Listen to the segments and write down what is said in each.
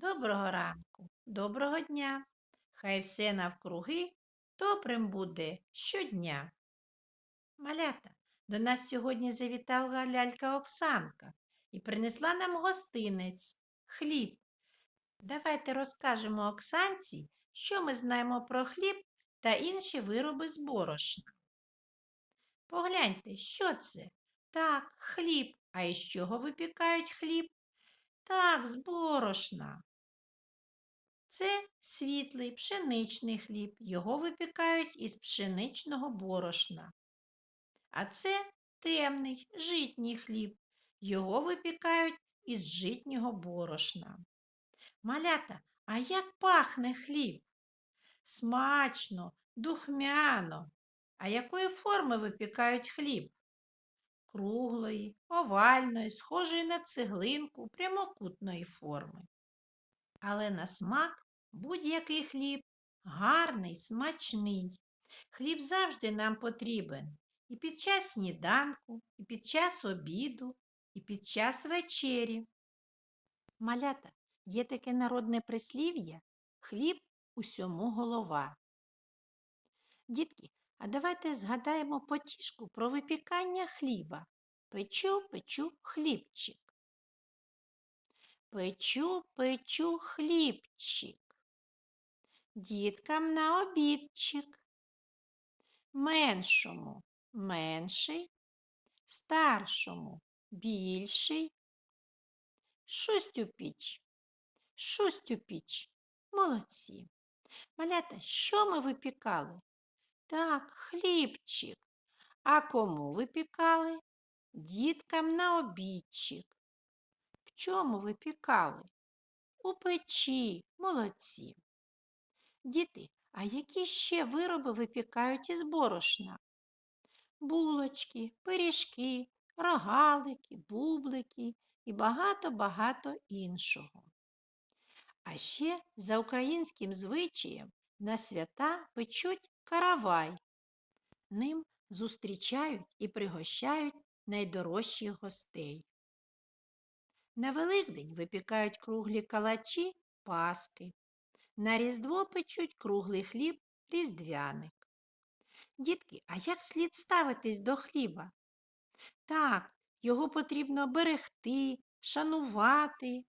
Доброго ранку, доброго дня. Хай все навкруги добрим буде щодня. Малята, до нас сьогодні завітала лялька Оксанка і принесла нам гостинець хліб. Давайте розкажемо Оксанці, що ми знаємо про хліб та інші вироби з борошна. Погляньте, що це? Так, хліб. А із чого випікають хліб? Так, з борошна. Це світлий пшеничний хліб. Його випікають із пшеничного борошна. А це темний житній хліб. Його випікають із житнього борошна. Малята, а як пахне хліб? Смачно, духмяно. А якої форми випікають хліб? Круглої, овальної, схожої на цеглинку, прямокутної форми. Але на смак будь-який хліб гарний, смачний. Хліб завжди нам потрібен і під час сніданку, і під час обіду, і під час вечері. Малята, є таке народне прислів'я хліб усьому голова. Дітки, а давайте згадаємо потішку про випікання хліба. Печу, печу хлібчик. Печу, печу хлібчик. Діткам на обідчик. Меншому менший, старшому більший. Шусть у піч, шусть у піч. Молодці. Малята, що ми випікали? Так, хлібчик. А кому випікали? Діткам на обідчик. В чому випікали? У печі, молодці. Діти, а які ще вироби випікають із борошна? Булочки, пиріжки, рогалики, бублики і багато-багато іншого. А ще за українським звичаєм на свята печуть каравай. Ним зустрічають і пригощають найдорожчих гостей. На Великдень випікають круглі калачі паски. На Різдво печуть круглий хліб різдвяник. Дітки, а як слід ставитись до хліба? Так, його потрібно берегти, шанувати,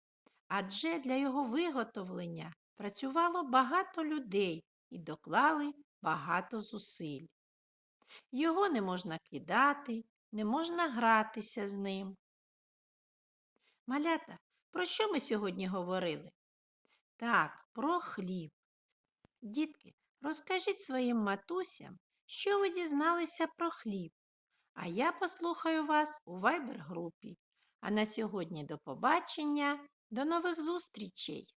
адже для його виготовлення працювало багато людей і доклали багато зусиль. Його не можна кидати, не можна гратися з ним. Малята, про що ми сьогодні говорили? Так, про хліб. Дітки, розкажіть своїм матусям, що ви дізналися про хліб. А я послухаю вас у вайбер групі. А на сьогодні до побачення, до нових зустрічей!